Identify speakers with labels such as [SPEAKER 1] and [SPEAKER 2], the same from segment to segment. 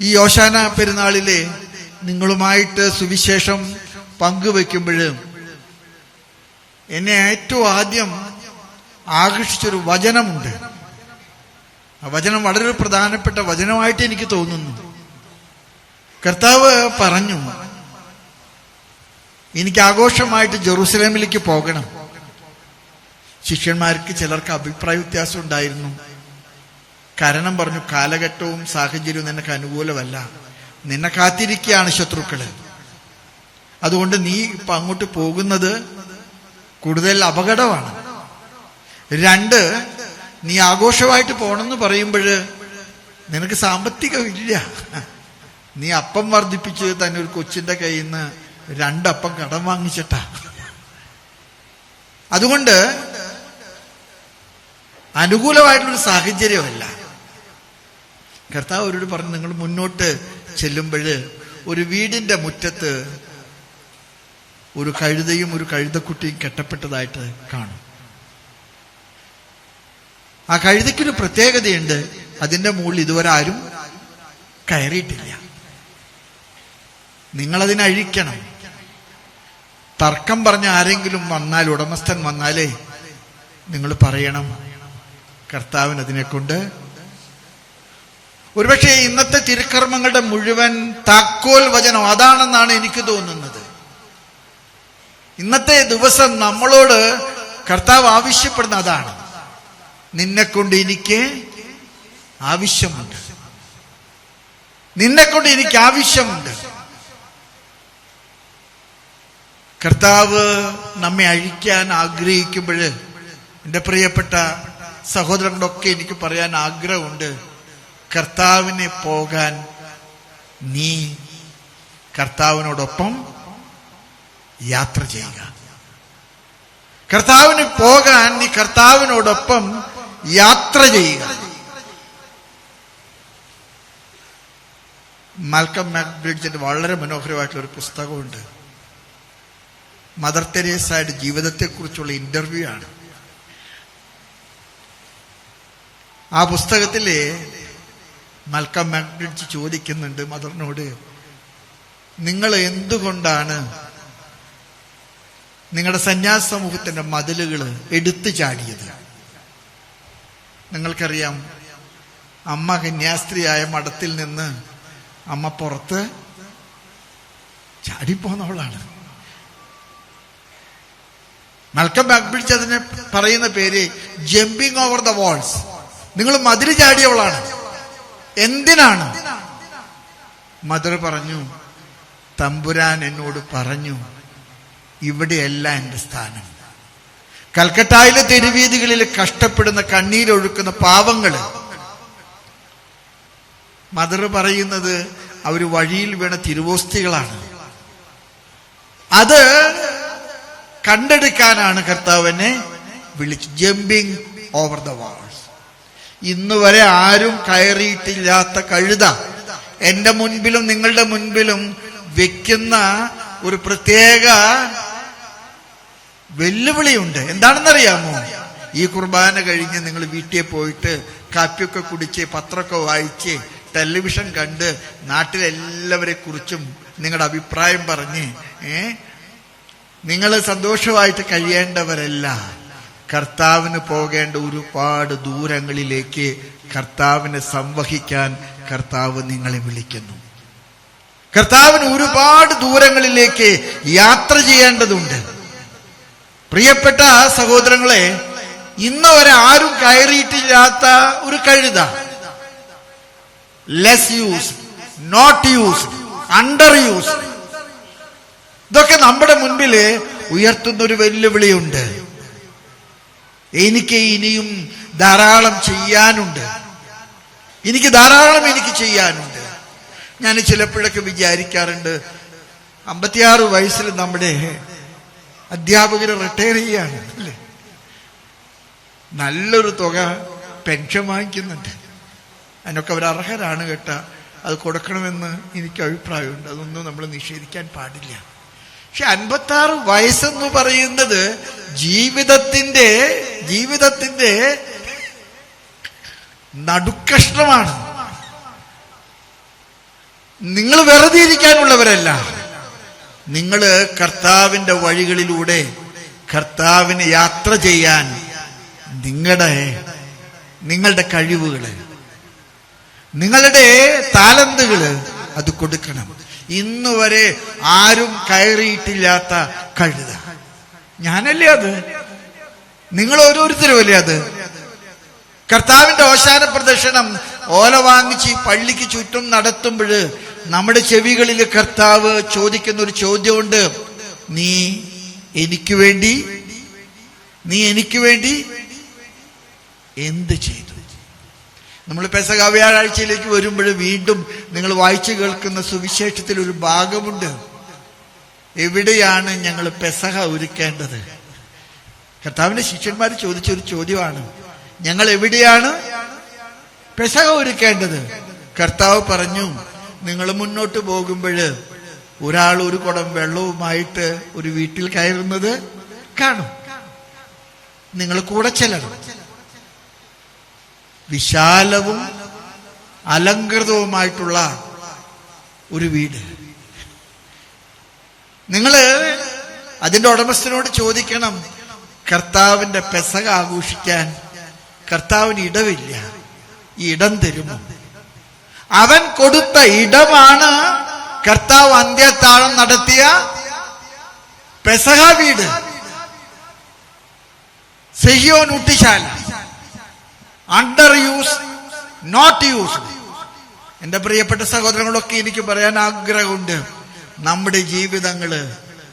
[SPEAKER 1] ഈ ഓശാന പെരുന്നാളിലെ നിങ്ങളുമായിട്ട് സുവിശേഷം പങ്കുവെക്കുമ്പോൾ എന്നെ ഏറ്റവും ആദ്യം ആകർഷിച്ചൊരു വചനമുണ്ട്. ആ വചനം വളരെ പ്രധാനപ്പെട്ട വചനമായിട്ട് എനിക്ക് തോന്നുന്നു. കർത്താവ് പറഞ്ഞു എനിക്ക് ആഘോഷമായിട്ട് ജെറൂസലേമിലേക്ക് പോകണം. ശിഷ്യന്മാർക്ക് ചിലർക്ക് അഭിപ്രായ വ്യത്യാസം ഉണ്ടായിരുന്നു. കാരണം പറഞ്ഞു കാലഘട്ടവും സാഹചര്യവും നിനക്ക് അനുകൂലമല്ല. നിന്നെ കാത്തിരിക്കുകയാണ് ശത്രുക്കൾ. അതുകൊണ്ട് നീ ഇപ്പൊ അങ്ങോട്ട് പോകുന്നത് കൂടുതൽ അപകടമാണ്. രണ്ട് നീ ആഘോഷമായിട്ട് പോണെന്ന് പറയുമ്പോൾ നിനക്ക് സാമ്പത്തികമില്ല. നീ അപ്പം വർദ്ധിപ്പിച്ച് തന്നെ ഒരു കൊച്ചിന്റെ കയ്യിൽ നിന്ന് രണ്ടപ്പം കടം വാങ്ങിച്ചിട്ടാ. അതുകൊണ്ട് അനുകൂലമായിട്ടുള്ളൊരു സാഹചര്യമല്ല. കർത്താവ് അവരോട് പറഞ്ഞു നിങ്ങൾ മുന്നോട്ട് ചെല്ലുമ്പോൾ ഒരു വീടിന്റെ മുറ്റത്ത് ഒരു കഴുതയും ഒരു കഴുതക്കുട്ടിയും കെട്ടപ്പെട്ടതായിട്ട് കാണും. ആ കഴുതയ്ക്കൊരു പ്രത്യേകതയുണ്ട്. അതിന്റെ മുകളിൽ ഇതുവരെ ആരും കയറിയിട്ടില്ല. നിങ്ങളതിനെ അഴിക്കണം. തർക്കം പറഞ്ഞ ആരെങ്കിലും വന്നാൽ ഉടമസ്ഥൻ വന്നാലേ നിങ്ങൾ പറയണം കർത്താവിനതിനെ കൊണ്ട് ഒരുപക്ഷെ ഇന്നത്തെ തിരുക്കർമ്മങ്ങളുടെ മുഴുവൻ താക്കോൽ വചനം അതാണെന്നാണ് എനിക്ക് തോന്നുന്നത്. ഇന്നത്തെ ദിവസം നമ്മളോട് കർത്താവ് ആവശ്യപ്പെടുന്ന അതാണ്. നിന്നെ കൊണ്ട് എനിക്ക് ആവശ്യമുണ്ട്. നിന്നെ കൊണ്ട് എനിക്ക് ആവശ്യമുണ്ട്. കർത്താവ് നമ്മെ അഴിക്കാൻ ആഗ്രഹിക്കുമ്പോൾ എന്റെ പ്രിയപ്പെട്ട സഹോദരങ്ങളൊക്കെ എനിക്ക് പറയാൻ ആഗ്രഹമുണ്ട്. കർത്താവിനെ പോകാൻ നീ കർത്താവിനോടൊപ്പം യാത്ര ചെയ്യുക. കർത്താവിന് പോകാൻ നീ കർത്താവിനോടൊപ്പം യാത്ര ചെയ്യുക. മാൽക്കം മാക്ബ്രിഡ്ജിന്റെ വളരെ മനോഹരമായിട്ടുള്ള ഒരു പുസ്തകമുണ്ട്. മദർ തെരേസയുടെ ജീവിതത്തെക്കുറിച്ചുള്ള ഇന്റർവ്യൂ ആണ്. ആ പുസ്തകത്തിലെ മൽക്കം മാക്ബ്രിഡ്ജ് ചോദിക്കുന്നുണ്ട് മദറിനോട് നിങ്ങൾ എന്തുകൊണ്ടാണ് നിങ്ങളുടെ സന്യാസ സമൂഹത്തിന്റെ മതിലുകൾ എടുത്തു ചാടിയത്? നിങ്ങൾക്കറിയാം അമ്മ കന്യാസ്ത്രീയായ മഠത്തിൽ നിന്ന് അമ്മ പുറത്ത് ചാടിപ്പോന്നവളാണ്. മൽക്കം ബാക്ക്ബിഡിച്ച് അതിനെ പറയുന്ന പേര് ജമ്പിങ് ഓവർ ദ വാൾസ് നിങ്ങൾ മതിൽ ചാടിയവളാണ്. എന്തിനാണ്? മദർ പറഞ്ഞു തമ്പുരാൻ എന്നോട് പറഞ്ഞു ഇവിടെയല്ല എന്റെ സ്ഥാനം. കൽക്കട്ടായിലെ തെരുവീതികളിൽ കഷ്ടപ്പെടുന്ന കണ്ണീരൊഴുക്കുന്ന പാവങ്ങൾ. മദർ പറയുന്നത് അവർ വഴിയിൽ വീണ തിരുവോസ്തികളാണ്. അത് കണ്ടെടുക്കാനാണ് കർത്താവിനെ വിളിച്ചു ജമ്പിങ് ഓവർ ദ വാൾസ് ഇന്ന് വരെ ആരും കയറിയിട്ടില്ലാത്ത കഴുത. എന്റെ മുൻപിലും നിങ്ങളുടെ മുൻപിലും വെക്കുന്ന ഒരു പ്രത്യേക വെല്ലുവിളിയുണ്ട്. എന്താണെന്നറിയാമോ? ഈ കുർബാന കഴിഞ്ഞ് നിങ്ങൾ വീട്ടിൽ പോയിട്ട് കാപ്പിയൊക്കെ കുടിച്ച് പത്രമൊക്കെ വായിച്ച് ടെലിവിഷൻ കണ്ട് നാട്ടിലെല്ലാവരെ കുറിച്ചും നിങ്ങളുടെ അഭിപ്രായം പറഞ്ഞ് ഏ? നിങ്ങൾ സന്തോഷമായിട്ട് കഴിയേണ്ടവരല്ല. കർത്താവിന് പോകേണ്ട ഒരുപാട് ദൂരങ്ങളിലേക്ക് കർത്താവിനെ സംവഹിക്കാൻ കർത്താവ് നിങ്ങളെ വിളിക്കുന്നു. കർത്താവിന് ഒരുപാട് ദൂരങ്ങളിലേക്ക് യാത്ര ചെയ്യേണ്ടതുണ്ട്. പ്രിയപ്പെട്ട സഹോദരങ്ങളെ ഇന്ന് വരെ ആരും കയറിയിട്ടില്ലാത്ത ഒരു കഴുത. Less use not use under use ഇതൊക്കെ നമ്മുടെ മുൻപിൽ ഉയർത്തുന്ന ഒരു വെല്ലുവിളിയുണ്ട്. എനിക്ക് ഇനിയും ധാരാളം ചെയ്യാനുണ്ട്. എനിക്ക് ധാരാളം എനിക്ക് ചെയ്യാനുണ്ട്. ഞാൻ ചിലപ്പോഴൊക്കെ വിചാരിക്കാറുണ്ട് അമ്പത്തിയാറ് വയസ്സിൽ നമ്മുടെ അധ്യാപകർ റിട്ടയർ ചെയ്യാണ് അല്ലേ? നല്ലൊരു തുക പെൻഷൻ വാങ്ങിക്കുന്നുണ്ട്. അതിനൊക്കെ അവർ അർഹരാണ് കേട്ട. അത് കൊടുക്കണമെന്ന് എനിക്ക് അഭിപ്രായമുണ്ട്. അതൊന്നും നമ്മൾ നിഷേധിക്കാൻ പാടില്ല. പക്ഷെ അൻപത്തി ആറ് വയസ്സെന്ന് പറയുന്നത് ജീവിതത്തിന്റെ ജീവിതത്തിന്റെ നടുക്കഷ്ടമാണ് നിങ്ങൾ വെറുതെ ഇരിക്കാനുള്ളവരല്ല. നിങ്ങൾ കർത്താവിന്റെ വഴികളിലൂടെ കർത്താവിന് യാത്ര ചെയ്യാൻ നിങ്ങളുടെ നിങ്ങളുടെ കഴിവുകൾ നിങ്ങളുടെ താലന്തുകൾ അത് കൊടുക്കണം. ഇന്ന് വരെ ആരും കയറിയിട്ടില്ലാത്ത കഴുത. ഞാനല്ലേ അത്? നിങ്ങൾ ഓരോരുത്തരും അല്ലേ അത്? കർത്താവിന്റെ ഓശാന പ്രദർശനം ഓല വാങ്ങിച്ച് പള്ളിക്ക് ചുറ്റും നടത്തുമ്പോൾ നമ്മുടെ ചെവികളിൽ കർത്താവ് ചോദിക്കുന്ന ഒരു ചോദ്യമുണ്ട്. നീ എനിക്ക് വേണ്ടി? നീ എനിക്ക് വേണ്ടി? എന്ത് ചെയ്തു? നമ്മൾ പെസക വ്യാഴാഴ്ചയിലേക്ക് വരുമ്പോൾ വീണ്ടും നിങ്ങൾ വായിച്ചു കേൾക്കുന്ന സുവിശേഷത്തിൽ ഒരു ഭാഗമുണ്ട്. എവിടെയാണ് ഞങ്ങൾ പെസഹ ഒരുക്കേണ്ടത്? കർത്താവിന്റെ ശിഷ്യന്മാർ ചോദിച്ചൊരു ചോദ്യമാണ്. ഞങ്ങൾ എവിടെയാണ് പെസഹ ഒരുക്കേണ്ടത്? കർത്താവ് പറഞ്ഞു നിങ്ങൾ മുന്നോട്ട് പോകുമ്പോൾ ഒരാൾ ഒരു കുടം വെള്ളവുമായിട്ട് ഒരു വീട്ടിൽ കയറുന്നത് കാണും. നിങ്ങൾ കൂടെ ചെല്ലണം. വിശാലവും അലങ്കൃതവുമായിട്ടുള്ള ഒരു വീട്. നിങ്ങൾ അതിന്റെ ഉടമസ്ഥനോട് ചോദിക്കണം കർത്താവിന്റെ പെസക ആഘോഷിക്കാൻ കർത്താവിന് ഇടവില്ല. ഈ ഇടം തരുമോ? അവൻ കൊടുത്ത ഇടമാണ് കർത്താവ് അന്ത്യത്താഴം നടത്തിയ പെസക വീട്. സെഹിയോൻ ഊട്ടിശാല. അണ്ടർ യൂസ് നോട്ട് യൂസ്ഡ് എന്റെ പ്രിയപ്പെട്ട സഹോദരങ്ങളൊക്കെ എനിക്ക് പറയാൻ ആഗ്രഹമുണ്ട്. നമ്മുടെ ജീവിതങ്ങൾ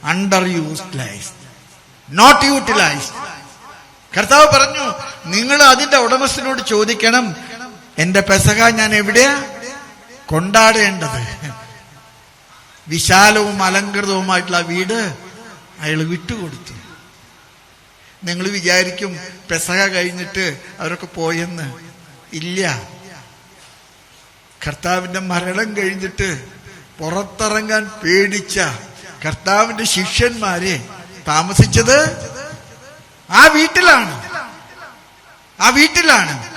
[SPEAKER 1] അണ്ടർ യൂസ്ഡൈസ്ഡ് നോട്ട് യൂട്ടിലൈസ്ഡ് കർത്താവ് പറഞ്ഞു നിങ്ങൾ അതിന്റെ ഉടമസ്ഥനോട് ചോദിക്കണം എന്റെ പെസക ഞാൻ എവിടെയാ കൊണ്ടാടേണ്ടത്? വിശാലവും അലങ്കൃതവുമായിട്ടുള്ള വീട് അയാൾ വിട്ടുകൊടുത്തു. നിങ്ങൾ വിചാരിക്കും പെസക കഴിഞ്ഞിട്ട് അവരൊക്കെ പോയെന്ന്. ഇല്ല. കർത്താവിന്റെ മരണം കഴിഞ്ഞിട്ട് പുറത്തിറങ്ങാൻ പേടിച്ച കർത്താവിന്റെ ശിഷ്യന്മാരെ താമസിച്ചത് ആ വീട്ടിലാണ്. ആ വീട്ടിലാണ്.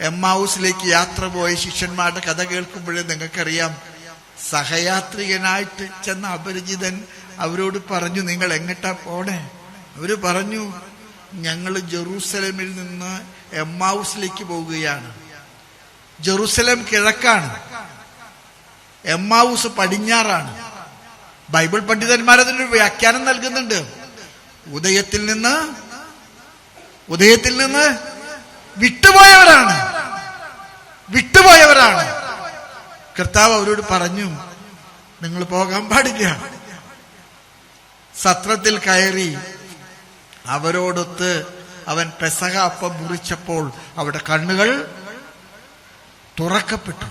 [SPEAKER 1] എം ഹൗസിലേക്ക് യാത്ര പോയ ശിഷ്യന്മാരുടെ കഥ കേൾക്കുമ്പോഴേ നിങ്ങൾക്കറിയാം. സഹയാത്രികനായിട്ട് ചെന്ന അപരിചിതൻ അവരോട് പറഞ്ഞു നിങ്ങൾ എങ്ങട്ടാ പോണേ? അവർ പറഞ്ഞു ഞങ്ങൾ ജെറൂസലമിൽ നിന്ന് എം ഹൗസിലേക്ക് പോവുകയാണ്. ജെറൂസലം കിഴക്കാണ്. എം ഹൗസ് പടിഞ്ഞാറാണ്. ബൈബിൾ പണ്ഡിതന്മാർ അതിനൊരു വ്യാഖ്യാനം നൽകുന്നുണ്ട്. ഉദയത്തിൽ നിന്ന് ഉദയത്തിൽ നിന്ന് വിട്ടുപോയവരാണ്. വിട്ടുപോയവരാണ്. കർത്താവ് അവരോട് പറഞ്ഞു നിങ്ങൾ പോകാൻ പാടില്ല. സത്രത്തിൽ കയറി അവരോടൊത്ത് അവൻ പെസക അപ്പം മുറിച്ചപ്പോൾ അവരുടെ കണ്ണുകൾ തുറക്കപ്പെട്ടു.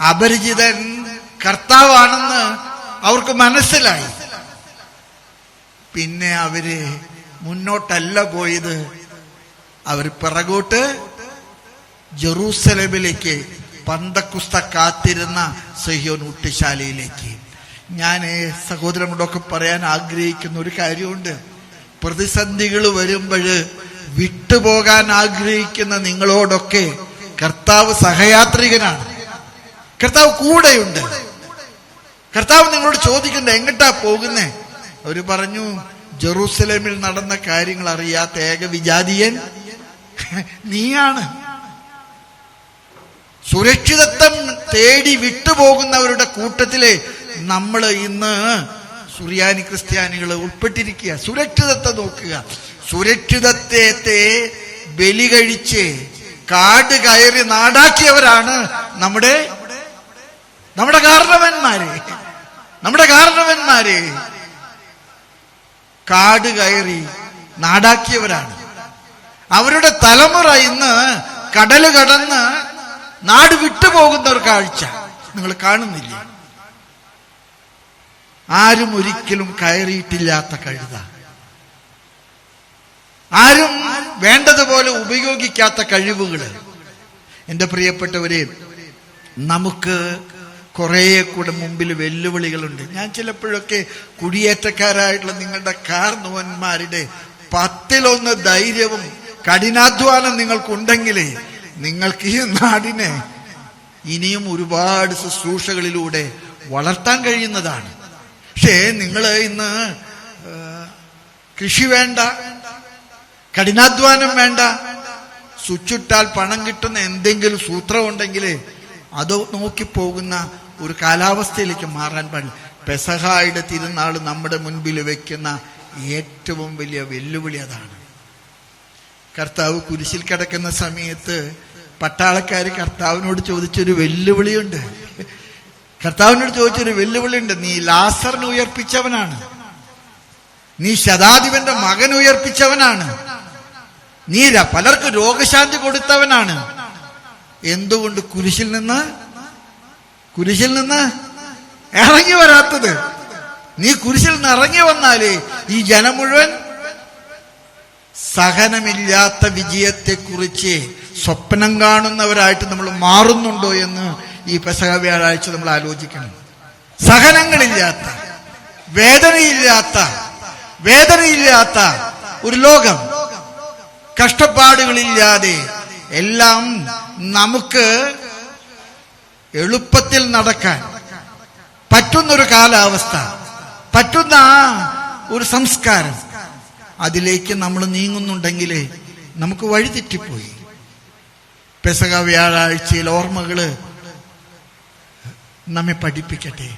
[SPEAKER 1] അപരിചിതൻ കർത്താവാണെന്ന് അവർക്ക് മനസ്സിലായി. പിന്നെ അവർ മുന്നോട്ടല്ല പോയത്. അവർ പിറകോട്ട് ജെറൂസലമിലേക്ക് പന്തക്കുസ്ത കാത്തിരുന്ന സഹ്യോൻ ഊട്ടുശാലയിലേക്ക്. ഞാൻ സഹോദരങ്ങളോടൊക്കെ പറയാൻ ആഗ്രഹിക്കുന്ന ഒരു കാര്യമുണ്ട്. പ്രതിസന്ധികൾ വരുമ്പോൾ വിട്ടുപോകാൻ ആഗ്രഹിക്കുന്ന നിങ്ങളോടൊക്കെ കർത്താവ് സഹയാത്രികനാണ്. കർത്താവ് കൂടെയുണ്ട്. കർത്താവ് നിങ്ങളോട് ചോദിക്കണ്ട എങ്ങട്ടാ പോകുന്നേ? അവർ പറഞ്ഞു ജെറൂസലേമിൽ നടന്ന കാര്യങ്ങൾ അറിയാത്ത ഏക വിജാതീയൻ നീയാണ്. സുരക്ഷിതത്വം തേടി വിട്ടുപോകുന്നവരുടെ കൂട്ടത്തിലെ നമ്മൾ ഇന്ന് സുറിയാനി ക്രിസ്ത്യാനികൾ ഉൾപ്പെട്ടിരിക്കുക. സുരക്ഷിതത്തെ നോക്കുക. സുരക്ഷിതത്വത്തെ ബലി കഴിച്ച് കാട് കയറി നാടാക്കിയവരാണ് നമ്മുടെ നമ്മുടെ കാരണവന്മാര്. നമ്മുടെ കാരണവന്മാര്. കാട് കയറി നാടാക്കിയവരാണ്. അവരുടെ തലമുറ ഇന്ന് കടൽ കടന്ന് നാട് വിട്ടുപോകുന്ന ഒരു കാഴ്ച നിങ്ങൾ കാണുന്നില്ല? ആരും ഒരിക്കലും കയറിയിട്ടില്ലാത്ത കഴുത. ആരും വേണ്ടതുപോലെ ഉപയോഗിക്കാത്ത കഴിവുകൾ എന്റെ പ്രിയപ്പെട്ടവരെ നമുക്ക് കുറേ കൂടെ മുമ്പിൽ വെല്ലുവിളികളുണ്ട്. ഞാൻ ചിലപ്പോഴൊക്കെ കുടിയേറ്റക്കാരായിട്ടുള്ള നിങ്ങളുടെ കാർന്നുവന്മാരുടെ പത്തിലൊന്ന് ധൈര്യവും കഠിനാധ്വാനം നിങ്ങൾക്കുണ്ടെങ്കിൽ നിങ്ങൾക്ക് ഈ നാടിനെ ഇനിയും ഒരുപാട് ശുശ്രൂഷകളിലൂടെ വളർത്താൻ കഴിയുന്നതാണ്. പക്ഷേ നിങ്ങൾ ഇന്ന് കൃഷി വേണ്ട കഠിനാധ്വാനം വേണ്ട സ്വിച്ചിട്ടാൽ പണം കിട്ടുന്ന എന്തെങ്കിലും സൂത്രം ഉണ്ടെങ്കിൽ അത് നോക്കി പോകുന്ന ഒരു കാലാവസ്ഥയിലേക്ക് മാറാൻ പാടില്ല. പെസഹായുടെ തിരുനാൾ നമ്മുടെ മുൻപിൽ വെക്കുന്ന ഏറ്റവും വലിയ വെല്ലുവിളി അതാണ്. കർത്താവ് കുരിശിൽ കിടക്കുന്ന സമയത്ത് പട്ടാളക്കാർ കർത്താവിനോട് ചോദിച്ചൊരു വെല്ലുവിളിയുണ്ട്. കർത്താവിനോട് ചോദിച്ചൊരു വെല്ലുവിളിയുണ്ട്. നീ ലാസറിനെ ഉയർപ്പിച്ചവനാണ്. നീ ശതാധിപന്റെ മകൻ ഉയർപ്പിച്ചവനാണ്. നീ പലർക്ക് രോഗശാന്തി കൊടുത്തവനാണ്. എന്തുകൊണ്ട് കുരിശിൽ നിന്ന്? കുരിശിൽ നിന്ന്? ഇറങ്ങി വരാത്തത്. നീ കുരിശിൽ നിന്ന് ഇറങ്ങി വന്നാലേ ഈ ജനം മുഴുവൻ സഹനമില്ലാത്ത വിജയത്തെക്കുറിച്ച് സ്വപ്നം കാണുന്നവരായിട്ട് നമ്മൾ മാറുന്നുണ്ടോ എന്ന് ഈ പെസഹ വ്യാഴാഴ്ച നമ്മൾ ആലോചിക്കണം. സഹനങ്ങളില്ലാത്ത വേദനയില്ലാത്ത വേദനയില്ലാത്ത ഒരു ലോകം. കഷ്ടപ്പാടുകളില്ലാതെ എല്ലാം നമുക്ക് എളുപ്പത്തിൽ നടക്കാൻ പറ്റുന്നൊരു കാലാവസ്ഥ പറ്റുന്ന ഒരു സംസ്കാരം അതിലേക്ക് നമ്മൾ നീങ്ങുന്നുണ്ടെങ്കിൽ നമുക്ക് വഴിതെറ്റിപ്പോയി. പെസക വ്യാഴാഴ്ചയിൽ ഓർമ്മകൾ നമ്മെ പഠിപ്പിക്കട്ടെ.